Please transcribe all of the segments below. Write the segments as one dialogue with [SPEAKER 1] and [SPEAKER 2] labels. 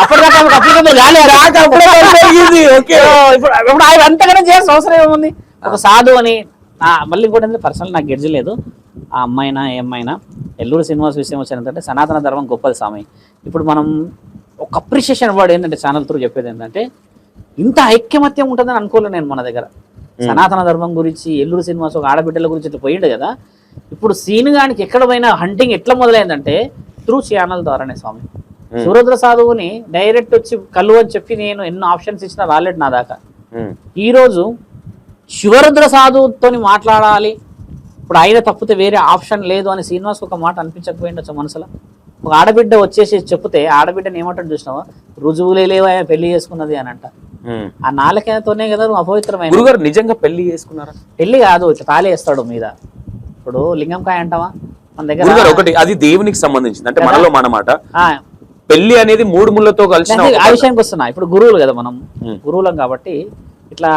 [SPEAKER 1] అప్పటిదాకా అప్పటికప్పుడు ఇప్పుడు ఆయన అంతగానే చేయాల్సిన అవసరం ఏముంది? ఒక సాధు అని మళ్ళీ ఇంకోటి ఏంటంటే పర్సనల్ నాకు గెడ్జి లేదు. ఆ అమ్మాయినా ఏ అమ్మాయినా ఎల్లూరు శ్రీనివాస్ విషయం వచ్చిందంటే సనాతన ధర్మం గొప్పది స్వామి. ఇప్పుడు మనం ఒక అప్రిషియేషన్ వర్డ్ ఏంటంటే ఛానల్ త్రూ చెప్పేది ఏంటంటే ఇంత ఐక్యమత్యం ఉంటుందని అనుకోలేదు నేను మన దగ్గర. సనాతన ధర్మం గురించి ఎల్లూరు శ్రీనివాస్ ఒక ఆడబిడ్డల గురించి ఇట్లా పోయిండు కదా. ఇప్పుడు సీన్ గానికి ఎక్కడ పోయినా హంటింగ్ ఎట్లా మొదలైందంటే త్రూ ఛానల్ ద్వారానే స్వామి. సురద్ర సాధువుని డైరెక్ట్ వచ్చి కలు అని చెప్పి నేను ఎన్నో ఆప్షన్స్ ఇచ్చినా రాలేదు నా దాకా. ఈరోజు శివరుద్ర సాధువుతోని మాట్లాడాలి. ఇప్పుడు ఆయన తప్పితే వేరే ఆప్షన్ లేదు అని శ్రీనివాస్ ఒక మాట అనిపించకపోయిండొచ్చు మనసులో. ఒక ఆడబిడ్డ వచ్చేసి చెప్తే ఆడబిడ్డని ఏమంటాడు చూసినావా? రుజువులే లేవా పెళ్ళి చేసుకున్నది అని అంట. ఆ నాలుకతోనే కదా నువ్వు అపవిత్రమైన
[SPEAKER 2] గురుగారు నిజంగా పెళ్ళి చేసుకున్నారా?
[SPEAKER 1] పెళ్ళి కాదు ఇట్లా తాళి వేస్తాడు మీద. ఇప్పుడు లింగంకాయ అంటావా? మన దగ్గర
[SPEAKER 2] ఒకటి అది దేవునికి సంబంధించింది. అంటే మనలో మన మాట.
[SPEAKER 1] ఆ,
[SPEAKER 2] పెళ్ళి అనేది మూడు ముళ్ళతో ఒక
[SPEAKER 1] ఆ. విషయానికి వస్తున్నా ఇప్పుడు గురువులు కదా మనం. గురువులం కాబట్టి ఇట్లా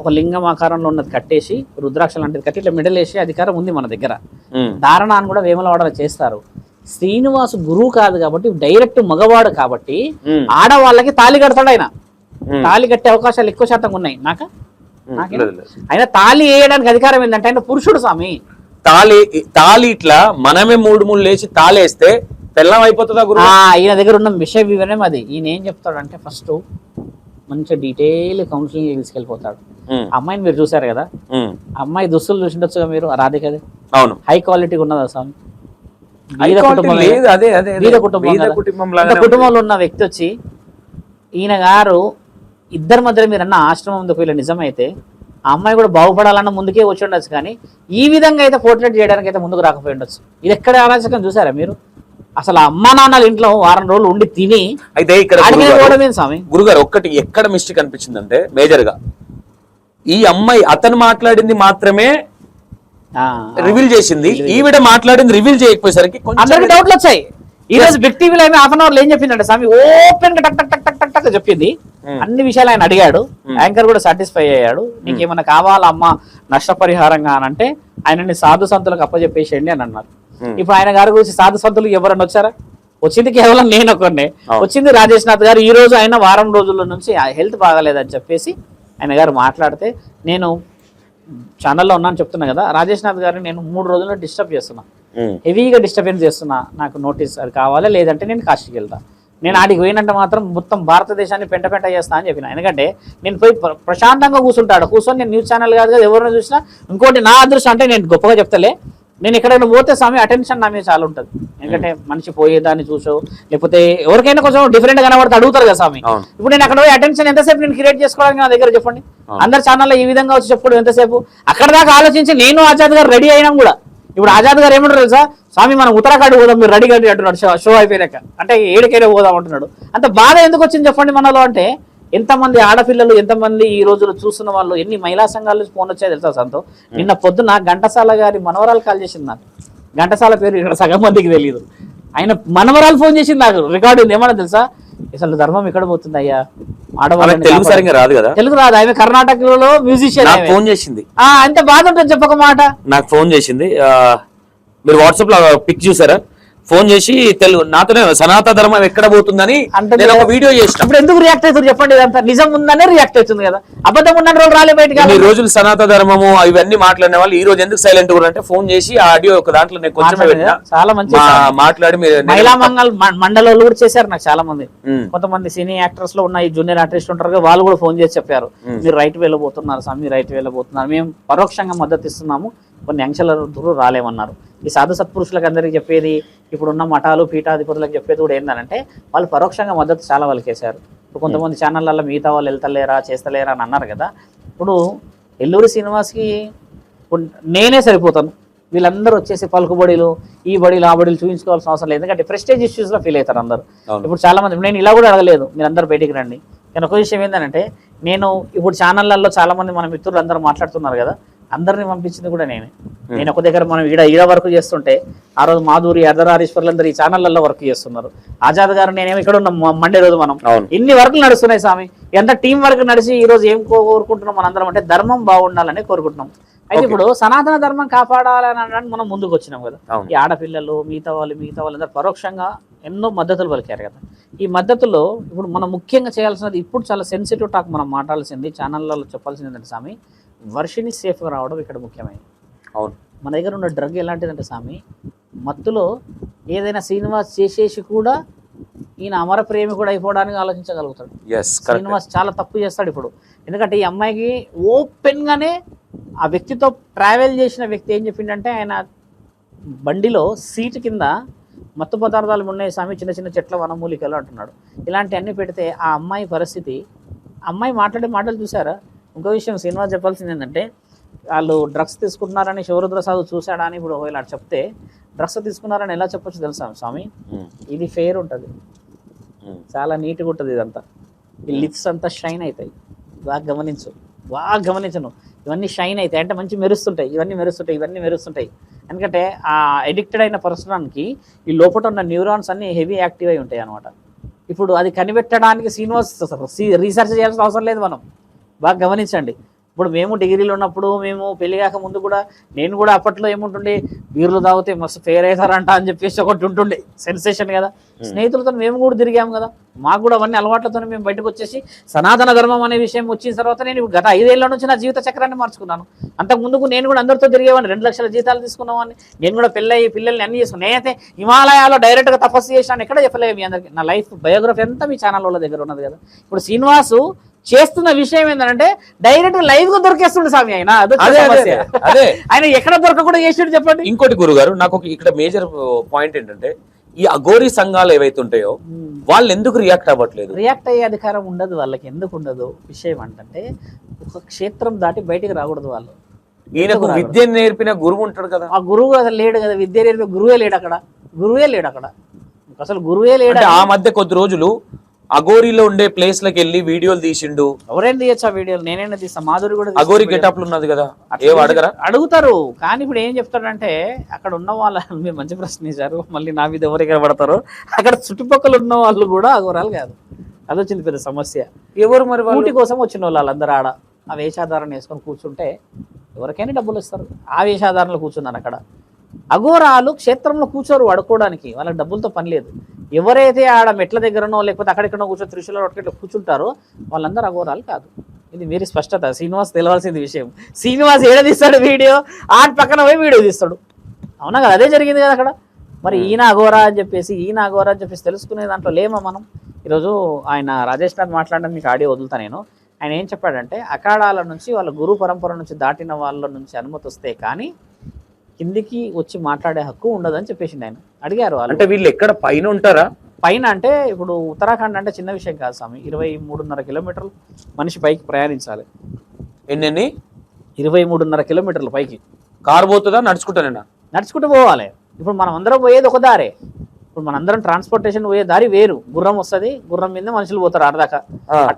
[SPEAKER 1] ఒక లింగం ఆకారంలో ఉన్నది కట్టేసి రుద్రాక్ష లాంటిది కట్టి ఇట్లా మిడల్ వేసి అధికారం ఉంది మన దగ్గర
[SPEAKER 2] ఉమ్.
[SPEAKER 1] ధారణ అని కూడా వేములవాడలో చేస్తారు శ్రీనివాసు గురువు కాదు కాబట్టి డైరెక్ట్ మగవాడు కాబట్టి. ఆడవాళ్ళకి తాళి కడతాడు ఆయన. తాళి కట్టే అవకాశాలు ఎక్కువ శాతం ఉన్నాయి నాక. ఆయన తాళి వేయడానికి అధికారం ఏంటంటే ఆయన పురుషుడు స్వామి
[SPEAKER 2] తాళి తాళి ఇట్లా మనమే మూడు ముళ్ళు లేచి తాళేస్తే పెళ్ళం అయిపోతుందా గురు
[SPEAKER 1] ఈయన దగ్గర ఉన్న విషయ వివరణం అది. ఈయన ఏం చెప్తాడంటే ఫస్ట్ మంచిగా డీటెయిల్ కౌన్సిలింగ్ తీసుకెళ్ళిపోతాడు. అమ్మాయిని మీరు చూసారు కదా? అమ్మాయి దుస్తులు చూసిండొచ్చుగా మీరు? రాధికది
[SPEAKER 2] అవును.
[SPEAKER 1] హై క్వాలిటీ ఉన్నదా స్వామి? కుటుంబంలో ఉన్న వ్యక్తి వచ్చి ఈయన గారు ఇద్దరి మధ్యలో మీరు అన్న ఆశ్రమం ముందుకు వీళ్ళ నిజమైతే ఆ అమ్మాయి కూడా బాగుపడాలన్న ముందుకే వచ్చి ఉండొచ్చు కానీ ఈ విధంగా అయితే పోర్ట్రేట్ చేయడానికి అయితే ముందుకు రాకపోయి ఉండొచ్చు. ఇది ఎక్కడ అరాచకం చూసారా మీరు? అసలు అమ్మా నాన్నల ఇంట్లో వారం రోజులు ఉండి తిని
[SPEAKER 2] అయితే ఇక్కడ
[SPEAKER 1] స్వామి.
[SPEAKER 2] గురుగారు ఒక్కటి ఎక్కడ మిస్టేక్ అనిపించిందంటే మేజర్గా ఈ అమ్మాయి అతను మాట్లాడింది మాత్రమే రివీల్ చేసింది. ఈవిడ మాట్లాడింది రివీల్ చేయకపోయేసరికి
[SPEAKER 1] అందరికి డౌట్లు వచ్చాయి. ఈ రోజు బిగ్ టీవీలో హాఫ్ అన్ అవర్ ఏం చెప్పిందంటే స్వామి. ఓపెన్గా టక్ టక్ టక్ టక్ టక్ చెప్పింది.
[SPEAKER 2] Hmm.
[SPEAKER 1] అన్ని విషయాలు ఆయన అడిగాడు. యాంకర్ కూడా సాటిస్ఫై అయ్యాడు. నీకేమైనా కావాలా అమ్మా నష్టపరిహారంగా అని అంటే ఆయనని సాధు సంతులకు అప్పచెప్పేసేయండి అని అన్నారు.
[SPEAKER 2] Hmm.
[SPEAKER 1] ఇప్పుడు ఆయన గారి గురించి సాధు సంతులు ఎవరన్నా వచ్చారా? వచ్చింది కేవలం నేను ఒకనే. వచ్చింది రాజేష్ నాథ్ గారు ఈ రోజు ఆయన వారం రోజుల నుంచి హెల్త్ బాగాలేదని చెప్పేసి ఆయన గారు మాట్లాడితే నేను ఛానల్లో ఉన్నాను చెప్తున్నా కదా రాజేష్ నాథ్ గారిని నేను మూడు రోజుల్లో డిస్టర్బ్ చేస్తున్నా. హెవీగా డిస్టర్బెన్స్ చేస్తున్నా. నాకు నోటీస్ అది కావాలా లేదంటే నేను కాశీకి వెళ్తా. నేను ఆడికి పోయినంటే మాత్రం మొత్తం భారతదేశాన్ని పెంట పెంట చేస్తా అని చెప్పిన. ఎందుకంటే నేను పోయి ప్ర- ప్రశాంతంగా కూర్చుంటాడు కూర్చొని నేను న్యూస్ ఛానల్ కాదు కదా ఎవరిని చూసినా ఇంకోటి నా అదృష్టం అంటే నేను గొప్పగా చెప్తలే. నేను ఎక్కడైనా పోతే స్వామి అటెన్షన్ నా మీద చాలా ఉంటుంది. ఎందుకంటే మనిషి పోయేదాన్ని చూసో లేకపోతే ఎవరికైనా కొంచెం డిఫరెంట్ కనబడితే అడుగుతారు కదా స్వామి. ఇప్పుడు నేను అక్కడ పోయి అటెన్షన్ ఎంతసేపు నేను క్రియేట్ చేసుకోవడానికి నా దగ్గర చెప్పండి. అందరు ఛానల్లో ఈ విధంగా వచ్చి చెప్పుకోవడం ఎంతసేపు? అక్కడ దాకా ఆలోచించి నేను ఆజాద్ గారు రెడీ అయినాం కూడా. ఇప్పుడు ఆజాద్ గారు ఏమంటారు తెలుసా? స్వామి మనం ఉత్తరాఖండ్ పోదాం మీరు రెడీ కండి అంటున్నాడు షో షో అయిపోయాక అంటే ఏడుకైనా పోదాం అంటున్నాడు. అంత బాధ ఎందుకు వచ్చింది చెప్పండి మనలో అంటే ఎంతమంది ఆడపిల్లలు ఎంతమంది ఈ రోజులు చూస్తున్న వాళ్ళు ఎన్ని మహిళా సంఘాల నుంచి ఫోన్ వచ్చాయి తెలుసా సంతో? నిన్న పొద్దున ఘంటసాల గారి మనవరాలు కాల్ చేసింది నాకు. ఘంటసాల పేరు ఇక్కడ సగం మందికి తెలియదు ఆయన మనవరాలు ఫోన్ చేసింది నాకు. రికార్డు ఉంది. ఏమన్నా తెలుసా? అసలు ధర్మం ఎక్కడ పోతుంది అయ్యా?
[SPEAKER 2] ఆమెకు
[SPEAKER 1] ఆడవాళ్ళని
[SPEAKER 2] తెలుగు. సరిగ్గా రాదు కదా?
[SPEAKER 1] తెలుగు రాదు. ఆమె కర్ణాటకలో మ్యూజిషియన్
[SPEAKER 2] ఫోన్ చేసింది.
[SPEAKER 1] ఆ అంత బాధ ఉంటుంది చెప్పక మాట.
[SPEAKER 2] నాకు ఫోన్ చేసింది. మీరు వాట్సాప్లో పిక్ చూసారా? ఫోన్ చేసి తెలుగు నాతోనే సనాతన ధర్మం ఎక్కడ పోతుందని నేను ఒక వీడియో చేసిన.
[SPEAKER 1] ఇప్పుడు ఎందుకు రియాక్ట్ అవుతుంది చెప్పండి ఇదంతా నిజం ఉందనే రియాక్ట్ అవుతుంది కదా. అబద్ధం ఉన్న రోజులు రాలే బయటకి
[SPEAKER 2] ఈ రోజులు సనాతన ధర్మము ఇవన్నీ మాట్లాడిన వాళ్ళు ఈ రోజు ఎందుకు సైలెంట్ కూడా అంటే ఫోన్ చేసి ఆ ఆడియో ఒక దాంట్లో నేను కొంచెం?
[SPEAKER 1] చాలా మంచి
[SPEAKER 2] మాట్లాడి మీరు
[SPEAKER 1] మహిళా మంగళ మండలంలో కూడా చేశారు నాకు చాలా మంది. కొంతమంది సినీ యాక్టర్స్లో ఉన్న ఈ జూనియర్ ఆర్టిస్ట్ ఉంటారు కదా, వాళ్ళు కూడా ఫోన్ చేసి చెప్పారు. మీరు రైట్ వెళ్ళబోతున్నారు స్వామి రైట్ వెళ్ళబోతున్నారు మేము పరోక్షంగా మద్దతు ఇస్తున్నాము. కొన్ని అంశాల దూరం రాలేమన్నారు. ఈ సాధు సత్పురుషులకు అందరికీ చెప్పేది ఇప్పుడున్న మఠాలు పీఠాధిపతులకు చెప్పేది కూడా ఏంటంటే వాళ్ళు పరోక్షంగా మద్దతు చాలా వాళ్ళకి వేశారు ఇప్పుడు కొంతమంది ఛానళ్ళల్లో మిగతా వాళ్ళు వెళ్తలేరా చేస్తలేరా అని అన్నారు కదా ఇప్పుడు ఎల్లూరి శ్రీనివాస్కి నేనే సరిపోతాను. వీళ్ళందరూ వచ్చేసి పలుకుబడిలు ఈ బడిలు ఆ బడిలు చూపించుకోవాల్సిన అవసరం లేదు. ఎందుకంటే ప్రెస్టేజ్ ఇష్యూస్లో ఫీల్ అవుతారు అందరూ. ఇప్పుడు చాలా మంది నేను ఇలా కూడా అడగలేదు మీరు అందరు బయటికి రండి. కానీ ఒక విషయం ఏంటంటే నేను ఇప్పుడు ఛానళ్ళల్లో చాలా మంది మన మిత్రులు అందరూ మాట్లాడుతున్నారు కదా అందరిని పంపించింది కూడా నేనే. నేను ఒక దగ్గర మనం ఈడ ఈడ వర్క్ చేస్తుంటే ఆ రోజు మాధురి అర్ధరారీశ్వర్లందరూ ఈ ఛానళ్ళల్లో వర్క్ చేస్తున్నారు. ఆజాద్ గారు నేనేమో ఇక్కడ ఉన్న మండే రోజు మనం. ఇన్ని వర్క్లు నడుస్తున్నాయి స్వామి. ఎంత టీం వర్క్ నడిచి ఈ రోజు ఏం కోరుకుంటున్నాం మనందరం అంటే ధర్మం బాగుండాలని కోరుకుంటున్నాం. అయితే ఇప్పుడు సనాతన ధర్మం కాపాడాలని అనడానికి మనం ముందుకు వచ్చినాం కదా. ఈ ఆడపిల్లలు మిగతా వాళ్ళు మిగతా వాళ్ళందరూ పరోక్షంగా ఎన్నో మద్దతులు పలికారు కదా. ఈ మద్దతులో ఇప్పుడు మనం ముఖ్యంగా చేయాల్సినది ఇప్పుడు చాలా సెన్సిటివ్ టాక్ మనం మాట్లాడాల్సింది ఛానళ్ళలో చెప్పాల్సింది ఏంటంటే స్వామి వర్షిని సేఫ్గా రావడం ఇక్కడ ముఖ్యమైనది.
[SPEAKER 2] అవును.
[SPEAKER 1] మన దగ్గర ఉన్న డ్రగ్ ఎలాంటిదంటే స్వామి మత్తులో ఏదైనా శ్రీనివాస్ చేసేసి కూడా ఈయన అమర ప్రేమి కూడా అయిపోవడానికి ఆలోచించగలుగుతాడు. శ్రీనివాస్ చాలా తప్పు చేస్తాడు ఇప్పుడు. ఎందుకంటే ఈ అమ్మాయికి ఓపెన్గానే ఆ వ్యక్తితో ట్రావెల్ చేసిన వ్యక్తి ఏం చెప్పిండంటే ఆయన బండిలో సీటు కింద మత్తు పదార్థాలు ఉన్నాయి స్వామి చిన్న చిన్న చెట్ల వనమూలికలు అంటున్నాడు. ఇలాంటివన్నీ పెడితే ఆ అమ్మాయి పరిస్థితి అమ్మాయి మాట్లాడే మాటలు చూసారా? ఇంకో విషయం శ్రీనివాస్ చెప్పాల్సింది ఏంటంటే వాళ్ళు డ్రగ్స్ తీసుకుంటున్నారని శివరుద్రసాదు చూశాడా అని ఇప్పుడు ఒకవేళ చెప్తే డ్రగ్స్ తీసుకున్నారని ఎలా చెప్పొచ్చు తెలుసా స్వామి? ఇది ఫెయిర్ ఉంటుంది. చాలా నీట్గా ఉంటుంది ఇదంతా. ఈ లిప్స్ అంతా షైన్ అవుతాయి. బాగా గమనించు. బాగా గమనించను. ఇవన్నీ షైన్ అవుతాయి. అంటే మంచి మెరుస్తుంటాయి. ఇవన్నీ మెరుస్తుంటాయి. ఇవన్నీ మెరుస్తుంటాయి. ఎందుకంటే ఆ ఎడిక్టెడ్ అయిన పర్సనానికి ఈ లోపల ఉన్న న్యూరాన్స్ అన్ని హెవీ యాక్టివ్ అయి ఉంటాయి అనమాట ఇప్పుడు అది కనిపెట్టడానికి శ్రీనివాస్ రీసెర్చ్ చేయాల్సిన అవసరం లేదు మనం. బాగా గమనించండి. ఇప్పుడు మేము డిగ్రీలో ఉన్నప్పుడు మేము పెళ్ళి కాక ముందు కూడా నేను కూడా అప్పట్లో ఏముంటుండే బీర్లు తాగితే మస్తు ఫేర్ అవుతారంట అని చెప్పేసి ఒకటి ఉంటుండే. సెన్సేషన్ కదా. స్నేహితులతో మేము కూడా తిరిగాం కదా. మాకు కూడా అవన్నీ అలవాట్లతో మేము బయటకు వచ్చేసి సనాతన ధర్మం అనే విషయం వచ్చిన తర్వాత నేను ఇప్పుడు గత ఐదేళ్ళ నుంచి నా జీవిత చక్రాన్ని మార్చుకున్నాను. అంతకు ముందుకు నేను కూడా అందరితో తిరిగేవాడిని. రెండు లక్షల జీతాలు తీసుకున్నవాడిని. నేను కూడా పెళ్ళయి పిల్లల్ని అన్ని చేసుకున్నాను నేనైతే హిమాలయాల్లో డైరెక్ట్గా తపస్సు చేసినాను ఎక్కడ చెప్పలేదు మీ అందరికి. నా లైఫ్ బయోగ్రఫీ అంతా మీ ఛానల్ వాళ్ళ దగ్గర ఉన్నది కదా. ఇప్పుడు శ్రీనివాసు చేస్తున్న విషయం ఏంటంటే డైరెక్ట్ లైవ్గా దొరికేస్తుండే స్వామి ఆయన.
[SPEAKER 2] అదే
[SPEAKER 1] ఆయన ఎక్కడ దొరకకుండా చేసాడు చెప్పండి?
[SPEAKER 2] ఇంకోటి గురుగారు నాకు ఒక ఇక్కడ మేజర్ పాయింట్ ఏంటంటే ఈ అఘోరి సంఘాలు ఏవైతే ఉంటాయో వాళ్ళు ఎందుకు రియాక్ట్ అవ్వట్లేదు?
[SPEAKER 1] రియాక్ట్ అయ్యే అధికారం ఉండదు వాళ్ళకి. ఎందుకు ఉండదు? విషయం అంటే ఒక క్షేత్రం దాటి బయటికి రాకూడదు వాళ్ళు.
[SPEAKER 2] ఈయనకు విద్య నేర్పిన గురువు ఉంటాడు కదా.
[SPEAKER 1] ఆ గురువు అసలు లేడు కదా. విద్య నేర్పే గురువే లేడు అక్కడ. గురువే లేడు అక్కడ. అసలు గురువే లేడు
[SPEAKER 2] ఆ మధ్య కొద్ది రోజులు అఘోరిలో ఉండే ప్లేస్లకు వెళ్ళి వీడియోలు తీసిండు.
[SPEAKER 1] ఎవరైనా తీయచ్చు ఆ వీడియోలు? నేనైనా తీస్తా. మాధురి కూడా తీస్తా
[SPEAKER 2] అఘోరి
[SPEAKER 1] video.
[SPEAKER 2] గెటప్ ఉన్నది కదా. ఏం అడగరా?
[SPEAKER 1] అడుగుతారు. కానీ ఇప్పుడు ఏం చెప్తాడంటే అక్కడ ఉన్న వాళ్ళ మీరు మంచి ప్రశ్న ఇచ్చారు మళ్ళీ నా మీద ఎవరు పడతారు అక్కడ చుట్టుపక్కల ఉన్న వాళ్ళు కూడా అఘోరాలు కాదు. అది వచ్చింది పెద్ద సమస్య.
[SPEAKER 2] ఎవరు మరి
[SPEAKER 1] ఊటి కోసం వచ్చిన వాళ్ళు వాళ్ళందరూ ఆడ. ఆ వేషాధారణ వేసుకొని కూర్చుంటే ఎవరికైనా డబ్బులు ఇస్తారు. ఆ వేషాధారణలో కూర్చున్నాను అక్కడ. అఘోరాలు క్షేత్రంలో కూర్చోరు అడుకోవడానికి వాళ్ళకి డబ్బులతో పని లేదు. ఎవరైతే ఆడ మెట్ల దగ్గరనో లేకపోతే అక్కడెక్కడో కూర్చో త్రిశూల ఇట్లా కూర్చుంటారో వాళ్ళందరూ అఘోరాలు కాదు. ఇది మీరు స్పష్టత. శ్రీనివాస్ తెలవాల్సింది విషయం. శ్రీనివాస్ ఏడ తీస్తాడు వీడియో? ఆడ పక్కన పోయి వీడియో తీస్తాడు. అవునా కదా? అదే జరిగింది కదా అక్కడ? మరి ఈయన అఘోరా అని చెప్పేసి ఈయన అఘోరా అని చెప్పేసి తెలుసుకునే దాంట్లో లేమా మనం? ఈరోజు ఆయన రాజేష్ నాథ్ మాట్లాడడం మీకు ఆడియో వదులుతా నేను. ఆయన ఏం చెప్పాడంటే అఖాడాల నుంచి వాళ్ళ గురు పరంపర నుంచి దాటిన వాళ్ళ నుంచి అనుమతి వస్తే కానీ కిందికి వచ్చి మాట్లాడే హక్కు ఉండదని చెప్పేసింది ఆయన. అడిగారు
[SPEAKER 2] అంటే వీళ్ళు ఎక్కడ పైన ఉంటారా?
[SPEAKER 1] పైన అంటే ఇప్పుడు ఉత్తరాఖండ్ అంటే చిన్న విషయం కాదు స్వామి. ఇరవై మూడున్నర కిలోమీటర్లు మనిషి పైకి ప్రయాణించాలి.
[SPEAKER 2] ఎన్నెన్ని?
[SPEAKER 1] ఇరవై మూడున్నర కిలోమీటర్ల పైకి.
[SPEAKER 2] కారు పోతుందా? నడుచుకుంటానేనా
[SPEAKER 1] నడుచుకుంటూ పోవాలి. ఇప్పుడు మనం అందరం పోయేది ఒక దారే. ఇప్పుడు మనందరం ట్రాన్స్పోర్టేషన్ పోయే దారి వేరు. గుర్రం వస్తుంది గుర్రం మీద మనుషులు పోతారు ఆడదాకా.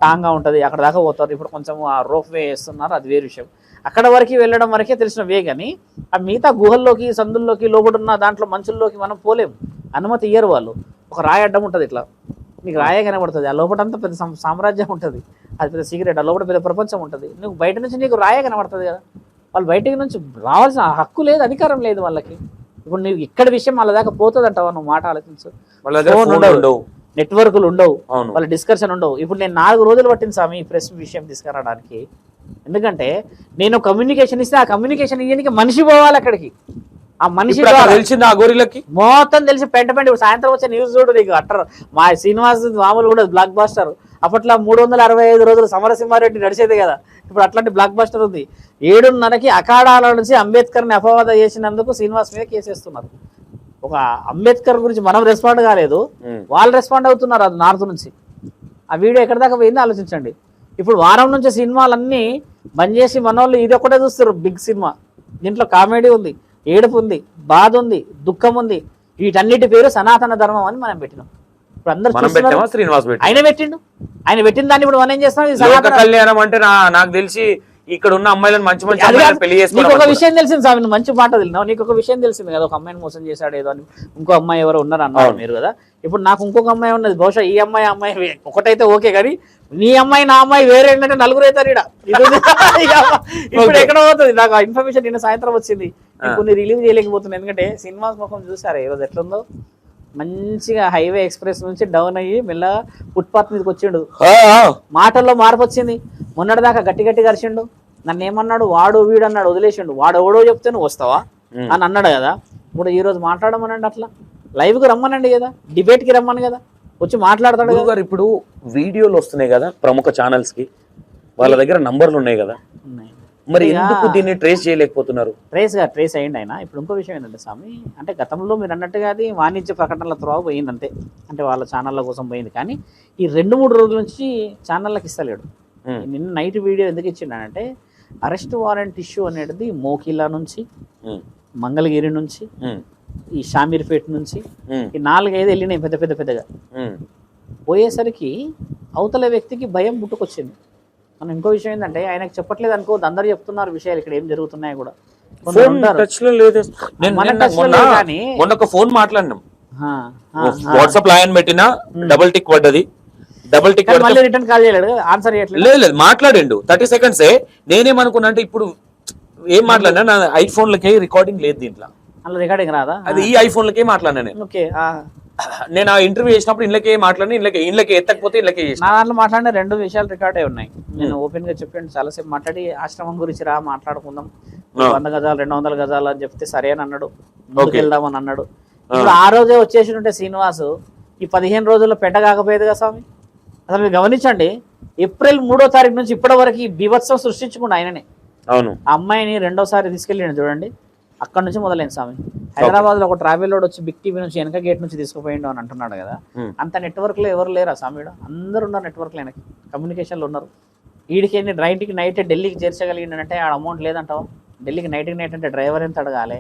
[SPEAKER 1] టాంగా ఉంటుంది అక్కడ దాకా పోతారు. ఇప్పుడు కొంచెం ఆ రోప్ వే వేస్తున్నారు అది వేరు విషయం. అక్కడ వరకు వెళ్ళడం వరకే తెలిసిన వే కానీ ఆ మిగతా గుహల్లోకి సందుల్లోకి లోబడున్న దాంట్లో మనుషుల్లోకి మనం పోలేము అనుమతి ఇయ్యరు వాళ్ళు. ఒక రాయి అడ్డం ఉంటుంది ఇట్లా. నీకు రాయే కనబడుతుంది. ఆ లోపలంతా పెద్ద సం- సామ్రాజ్యం ఉంటుంది. అది పెద్ద సీక్రెట్ ఆ లోపల పెద్ద ప్రపంచం ఉంటుంది. నువ్వు బయట నుంచి నీకు రాయే కనబడుతుంది కదా. వాళ్ళు బయటికి నుంచి రావాల్సిన హక్కు లేదు అధికారం లేదు వాళ్ళకి. ఇప్పుడు నువ్వు ఇక్కడ విషయం వాళ్ళ దాకా పోతుంది అంటావా నువ్వు మాట ఆలోచించు. నెట్వర్క్లు ఉండవు. వాళ్ళ డిస్కషన్ ఉండవు. ఇప్పుడు నేను నాలుగు రోజులు పట్టింది స్వామి ఈ ప్రెస్ విషయం తీసుకురావడానికి. ఎందుకంటే నేను కమ్యూనికేషన్ ఇస్తే ఆ కమ్యూనికేషన్ ఇయ్యడానికి మనిషి పోవాలి అక్కడికి. ఆ మనిషి
[SPEAKER 2] తెలిసింది ఆ గోరీలకి
[SPEAKER 1] మొత్తం తెలిసి పెంట పెంట ఇప్పుడు సాయంత్రం వచ్చే న్యూస్ చూడు నీకు అట్టర్ మా శ్రీనివాస్ మామూలు కూడా బ్లాక్ బాస్టర్ అప్పట్లో మూడు వందల అరవై ఐదు రోజులు సమరసింహారెడ్డి నడిచేది కదా. ఇప్పుడు అట్లాంటి బ్లాక్ బాస్టర్ ఉంది. ఏడున్నరకి అఖాడాల నుంచి అంబేద్కర్ని అపవాద చేసినందుకు శ్రీనివాస్ మీద కేసేస్తున్నారు ఒక అంబేద్కర్ గురించి మనం రెస్పాండ్ కాలేదు. వాళ్ళు రెస్పాండ్ అవుతున్నారు అది నార్త్ నుంచి. ఆ వీడియో ఎక్కడి దాకా పోయిందో ఆలోచించండి. ఇప్పుడు వారం నుంచి సినిమాలన్నీ బంద్ చేసి మన వాళ్ళు ఇది ఒకటే చూస్తారు బిగ్ సినిమా. దీంట్లో కామెడీ ఉంది ఏడుపు ఉంది బాధ ఉంది దుఃఖం ఉంది. వీటన్నిటి పేరు సనాతన ధర్మం అని మనం పెట్టినాం. ఇప్పుడు అందరు ఆయన పెట్టిండు. ఆయన పెట్టిన దాన్ని ఇప్పుడు మనం ఏం చేస్తాం
[SPEAKER 2] కళ్యాణం అంటే నాకు తెలిసి ఇక్కడ ఉన్న అమ్మాయిలను మంచి మంచి. పెళ్ళి
[SPEAKER 1] నీకు ఒక విషయం తెలిసింది నువ్వు మంచి మాట తెలినావు నీకు ఒక విషయం తెలిసింది కదా ఒక అమ్మాయిని మోసం చేశాడు ఏదో అని. ఇంకో అమ్మాయి ఎవరో ఉన్నారు అన్నారు. మీరు కదా. ఇప్పుడు నాకు ఇంకొక అమ్మాయి ఉన్నది. బహుశా ఈ అమ్మాయి అమ్మాయి ఒకటైతే ఓకే కానీ నీ అమ్మాయి నా అమ్మాయి వేరే ఏంటంటే నలుగురు అవుతారు ఇప్పుడు. ఎక్కడ పోతుంది? నాకు ఇన్ఫర్మేషన్ నిన్న సాయంత్రం వచ్చింది. నేను కొన్ని రిలీవ్ చేయలేకపోతున్నాను ఎందుకంటే సినిమాస్ ముఖం చూసారా? ఈరోజు ఎట్లుందో? మంచిగా హైవే ఎక్స్ప్రెస్ నుంచి డౌన్ అయ్యి మెల్లగా ఫుట్పాత్ మీదకి వచ్చిండు. మాటల్లో మార్పు వచ్చింది. మొన్నటిదాకా గట్టి గట్టి కరిచిండు. నన్ను ఏమన్నాడు వాడు వీడు అన్నాడు. వదిలేసిండు. వాడు ఎవడో చెప్తే నువ్వు వస్తావా. అని అన్నాడు కదా. ఇప్పుడు ఈ రోజు మాట్లాడమనండి అట్లా. లైవ్కి రమ్మనండి కదా. డిబేట్కి రమ్మను కదా. వచ్చి మాట్లాడతాడు
[SPEAKER 2] గురుగారు ఇప్పుడు వీడియోలు వస్తున్నాయి కదా ప్రముఖ ఛానల్స్కి. వాళ్ళ దగ్గర నంబర్లు ఉన్నాయి కదా.
[SPEAKER 1] ఉన్నాయి.
[SPEAKER 2] మరి ఎందుకు దీన్ని ట్రేస్ చేయలేకపోతున్నారు?
[SPEAKER 1] ట్రేస్గా ట్రేస్ అయ్యింది ఆయన. ఇప్పుడు ఇంకో విషయం ఏంటంటే స్వామి అంటే గతంలో మీరు అన్నట్టుగా అది వాణిజ్య ప్రకటనల త్రోవ పోయింది అంతే. అంటే వాళ్ళ ఛానళ్ళ కోసం పోయింది. కానీ ఈ రెండు మూడు రోజుల నుంచి ఛానళ్ళకి ఇస్తలేడు.
[SPEAKER 2] ఉమ్,
[SPEAKER 1] నిన్న నైట్ వీడియో ఎందుకు ఇచ్చిండంటే అరెస్ట్ వారెంట్ ఇష్యూ అనేది మోకిలా నుంచి
[SPEAKER 2] ఉమ్,
[SPEAKER 1] మంగళగిరి నుంచి
[SPEAKER 2] ఉమ్,
[SPEAKER 1] ఈ షామీర్పేట నుంచి ఈ నాలుగైదు వెళ్ళినాయి పెద్ద పెద్ద పెద్దగా. పోయేసరికి అవతల వ్యక్తికి భయం పుట్టుకొచ్చింది. మనం ఇంకో విషయం ఏంటంటే ఆయనకు చెప్పట్లేదు అనుకో అందరు చెప్తున్నారు విషయాలు ఇక్కడ ఏం జరుగుతున్నాయి కూడా.
[SPEAKER 2] ఫోన్
[SPEAKER 1] ఉంటారు.
[SPEAKER 2] టచ్లో లేదు. నేను
[SPEAKER 1] మన
[SPEAKER 2] నిన్న
[SPEAKER 1] touch లో
[SPEAKER 2] మొన్న
[SPEAKER 1] లేదు కానీ-
[SPEAKER 2] మొన్న ఒక ఫోన్ మాట్లాడినాం.
[SPEAKER 1] ఆ, ఆ, ఆ.
[SPEAKER 2] వాట్సాప్లో ఆయన పెట్టినా డబుల్ టిక్ పడ్డది. డబుల్ టిక్
[SPEAKER 1] కానీ రిటర్న్ కాల్ చేయలేడు ఆన్సర్ చేయట్లేదు.
[SPEAKER 2] లేదు లేదు మాట్లాడిండు. థర్టీ సెకండ్స్ నేనేమనుకున్నా అంటే ఇప్పుడు ఏం మాట్లాడినా నా ఐఫోన్ లకే రికార్డింగ్ లేదు దీంట్లో.
[SPEAKER 1] అలా రికార్డింగ్ రాదా?
[SPEAKER 2] అది ఈ ఐఫోన్ లకే మాట్లాడినా నేను.
[SPEAKER 1] ఓకే.
[SPEAKER 2] నేను ఆ ఇంటర్వ్యూ చేసినప్పుడు ఇళ్ళకే మాట్లాడిన ఇళ్ళకి ఇళ్ళకి ఎత్తకపోతే ఇళ్ళకే
[SPEAKER 1] నా దాంట్లో మాట్లాడిన రెండు విషయాలు రికార్డ్ అయి ఉన్నాయి. నేను ఓపెన్గా చెప్పాను చాలాసేపు మాట్లాడి ఆశ్రమం గురించి రా మాట్లాడుకుందాం. వంద గజాలు రెండు వందల గజాలు అని చెప్తే సరే అని అన్నాడు. వెళ్దామని అన్నాడు. ఇప్పుడు ఆ రోజే వచ్చేసి ఉంటే శ్రీనివాస్ ఈ పదిహేను రోజుల్లో పెట్ట కాకపోయేది కదా స్వామి? అసలు మీరు గమనించండి ఏప్రిల్ మూడో తారీఖు నుంచి ఇప్పటి వరకు ఈ బీభత్సం సృష్టించుకుండా ఆయననే.
[SPEAKER 2] అవును.
[SPEAKER 1] అమ్మాయిని రెండోసారి తీసుకెళ్ళిండు చూడండి. అక్కడ నుంచి మొదలైంది స్వామి. హైదరాబాద్లో ఒక ట్రావెల్ లోడ్ వచ్చి బిగ్ టీవీ నుంచి వెనక గేట్ నుంచి తీసుకుపోయిండు అని అంటున్నాడు కదా. అంత నెట్వర్క్లో ఎవరు లేరా స్వామిడు అందరు ఉన్నారు నెట్వర్క్లో వెనక కమ్యూనికేషన్లో ఉన్నారు వీడికి ఎన్ని నైట్కి నైట్ ఢిల్లీకి చేర్చగలిగిండు అంటే ఆ అమౌంట్ లేదంటావా? ఢిల్లీకి నైట్కి నైట్ అంటే డ్రైవర్ ఎంత అడగాలి?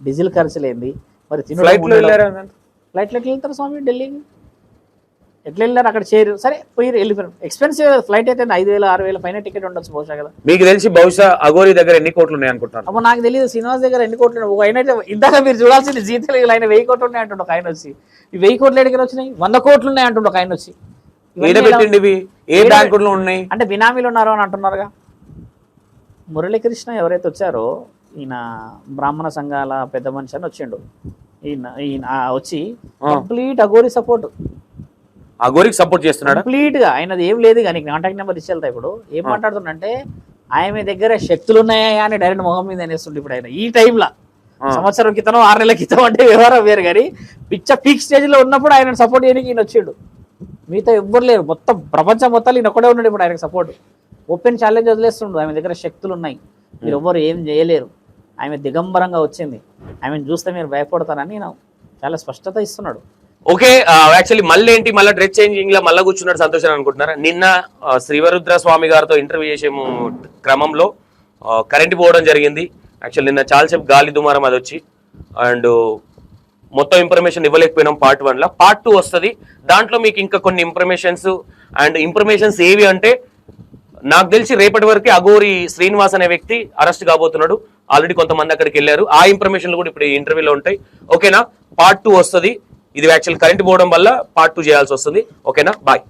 [SPEAKER 1] డీజిల్ ఖర్చులు ఏంది? మరి
[SPEAKER 2] ఫ్లైట్లో వెళ్ళారా
[SPEAKER 1] ఫ్లైట్లో ఎట్లా వెళ్తారు స్వామి ఢిల్లీకి? ఎట్లా వెళ్ళారు అక్కడ చేరు? సరే పోయి వెళ్ళిపోయారు ఎక్స్పెన్సివ్ ఫ్లైట్ అయితే ఐదు వేలు ఆరు వేల పైన టికెట్ ఉండొచ్చు బహుశా కదా.
[SPEAKER 2] మీకు తెలిసి బహుశా అగోరి దగ్గర ఎన్ని కోట్లు ఉన్నాయి అనుకుంటున్నారు
[SPEAKER 1] అప్పుడు నాకు తెలియదు శ్రీనివాస్ దగ్గర ఎన్ని కోట్లు ఉన్నాయి. ఆయన అయితే ఇందాక మీరు చూడాల్సింది జీ తెలుగులో ఆయన వెయ్యి కోట్లు ఉన్నాయి అంటుండు ఆయన వచ్చి. ఈ వెయ్యి కోట్లు ఎక్కడికి వచ్చినాయి? వంద కోట్లు ఉన్నాయి అంటుండు ఆయన వచ్చి.
[SPEAKER 2] పెట్టిండి ఏ బ్యాంకుల్లో ఉన్నాయి?
[SPEAKER 1] అంటే బినామీలు ఉన్నారు అని అంటున్నారుగా. మురళీకృష్ణ ఎవరైతే వచ్చారో ఈయన బ్రాహ్మణ సంఘాల పెద్ద మనిషి అని వచ్చిండు. ఈయన ఈయన వచ్చి. కంప్లీట్ అగోరి సపోర్ట్
[SPEAKER 2] అగోరికి సపోర్ట్ చేస్తున్నాడా?
[SPEAKER 1] కంప్లీట్గా ఆయనది ఏం లేదు కానీ కాంటాక్ట్ నెంబర్ ఇచ్చి వెళ్తా ఇప్పుడు. ఏం మాట్లాడుతున్నంటే ఆయన దగ్గర శక్తులు ఉన్నాయా అని డైరెక్ట్ మొహం మీద అనేస్తుండే ఇప్పుడు ఆయన. ఈ టైంలో
[SPEAKER 2] ఆ.
[SPEAKER 1] సంవత్సరం క్రితం ఆరు నెలల క్రితం అంటే వ్యవహారం వేరు కానీ పిచ్చ పీక్ స్టేజ్లో ఉన్నప్పుడు ఆయన సపోర్ట్ చేయడానికి ఈయన వచ్చిండు. మిగతా ఎవ్వరు లేరు. మొత్తం ప్రపంచం మొత్తం ఈయన ఒక్కడే ఉన్నాడు ఇప్పుడు ఆయనకు సపోర్ట్ ఓపెన్ ఛాలెంజ్ వదిలేస్తుండు. ఆమె దగ్గర శక్తులు ఉన్నాయి. మీరు ఎవ్వరు ఏం చేయలేరు. ఆమె దిగంబరంగా వచ్చింది. ఆమెను చూస్తే మీరు భయపడతారని నేను చాలా స్పష్టత ఇస్తున్నాడు.
[SPEAKER 2] ఓకే యాక్చువల్లీ మళ్ళీ ఏంటి? మళ్ళీ డ్రెస్ చేంజింగ్లో మళ్ళీ కూర్చున్నాడు సంతోషం అనుకుంటున్నారా? నిన్న శ్రీవరుద్ర స్వామి గారితో ఇంటర్వ్యూ చేసేము క్రమంలో కరెంట్ పోవడం జరిగింది. యాక్చువల్ నిన్న చాలాసేపు గాలి దుమారం అది వచ్చి అండ్ మొత్తం ఇన్ఫర్మేషన్ ఇవ్వలేకపోయినాం పార్ట్ వన్లో పార్ట్ టూ వస్తుంది. దాంట్లో మీకు ఇంకా కొన్ని ఇన్ఫర్మేషన్స్ అండ్ ఇన్ఫర్మేషన్స్ ఏవి అంటే నాకు తెలిసి రేపటి వరకు అఘోరి శ్రీనివాస్ అనే వ్యక్తి అరెస్ట్ కాబోతున్నాడు. ఆల్రెడీ కొంతమంది అక్కడికి వెళ్ళారు. ఆ ఇన్ఫర్మేషన్లు కూడా ఇప్పుడు ఇంటర్వ్యూలో ఉంటాయి. ఓకేనా పార్ట్ టూ వస్తుంది. ఇది యాక్చువల్ కరెంట్ పోవడం వల్ల పార్ట్ టూ చేయాల్సి వస్తుంది. ఓకేనా బాయ్